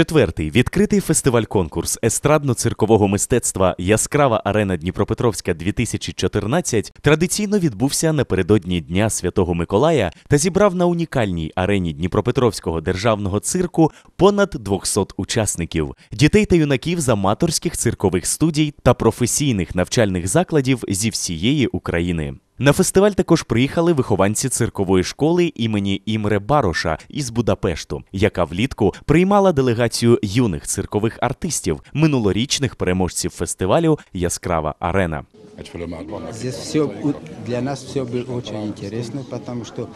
Четвертий відкритий фестиваль-конкурс естрадно-циркового мистецтва Яскрава арена Дніпропетровська 2014 традиційно відбувся напередодні Дня Святого Миколая та зібрав на унікальній арені Дніпропетровського державного цирку понад 200 учасників, дітей та юнаків з аматорських циркових студій та професійних навчальних закладів зі всієї України. На фестиваль також приїхали вихованці циркової школи імені Імре Бароша із Будапешту, яка влітку приймала делегацію юних циркових артистів, минулорічних переможців фестивалю Яскрава арена. Здесь все для нас все было очень интересно, потому что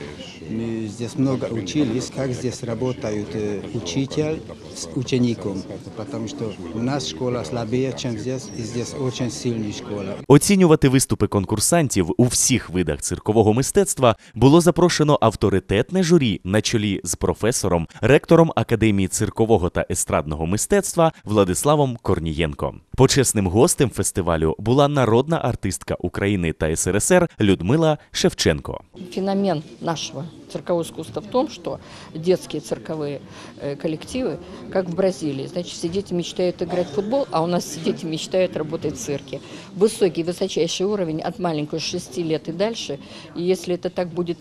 мы здесь много учились, как здесь работают э, учитель с учеником, потому что у нас школа слабее, чем здесь, и здесь очень сильная школа. Оцінювати виступи конкурсантів у всіх видах циркового мистецтва було запрошено авторитетне журі на чолі з професором, ректором Академії циркового та естрадного мистецтва Владиславом Корнієнко. Почесним гостем фестивалю була народна артистка України та СРСР Людмила Шевченко. Феномен нашего циркового искусства в том, что детские цирковые э, коллективы, как в Бразилии, значит, все дети мечтают играть в футбол, а у нас все дети мечтают работать в цирке. Высокий, высочайший уровень от маленького 6 лет и дальше. И если это так будет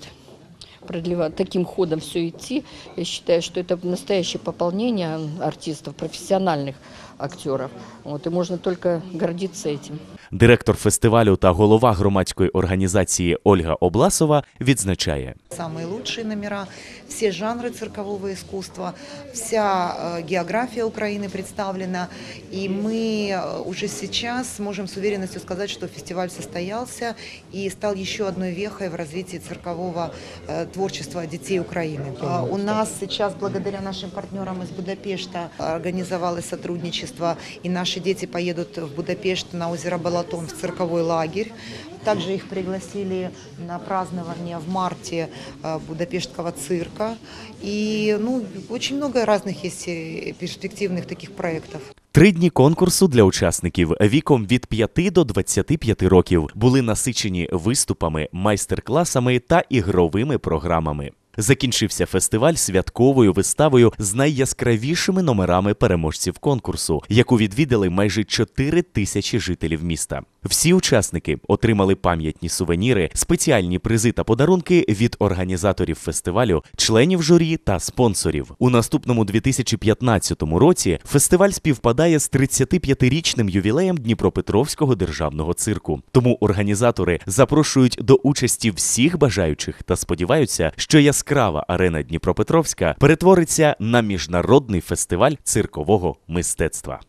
продлевать, таким ходом все идти, я считаю, что это настоящее пополнение артистов, профессиональных актеров. Вот, и можно только гордиться этим. Директор фестивалю та голова громадської організації Ольга Обласова відзначає. Самые лучшие номера, все жанры циркового искусства, вся э, география Украины представлена. И мы э, уже сейчас можем с уверенностью сказать, что фестиваль состоялся и стал еще одной вехой в развитии циркового э, творчества детей Украины. А У нас сейчас, благодаря нашим партнерам из Будапешта, организовалось сотрудничество, и наши дети поедут в Будапешт на озеро Балатон в цирковой лагерь. Также их пригласили на празднование в марте э, Будапештского цирка. И ну, очень много разных есть э, перспективных таких проектов. Три дні конкурсу для учасників віком від 5 до 25 років були насичені виступами, майстер-класами та ігровими програмами. Закінчився фестиваль святковою виставою з найяскравішими номерами переможців конкурсу, яку відвідали майже 4 тисячі жителів міста. Всі учасники отримали пам'ятні сувеніри, спеціальні призи та подарунки від організаторів фестивалю, членів журі та спонсорів. У наступному 2015 році фестиваль співпадає з 35-річним ювілеєм Дніпропетровського державного цирку. Тому організатори запрошують до участі всіх бажаючих та сподіваються, що яскрава арена Дніпропетровська перетвориться на міжнародний фестиваль циркового мистецтва.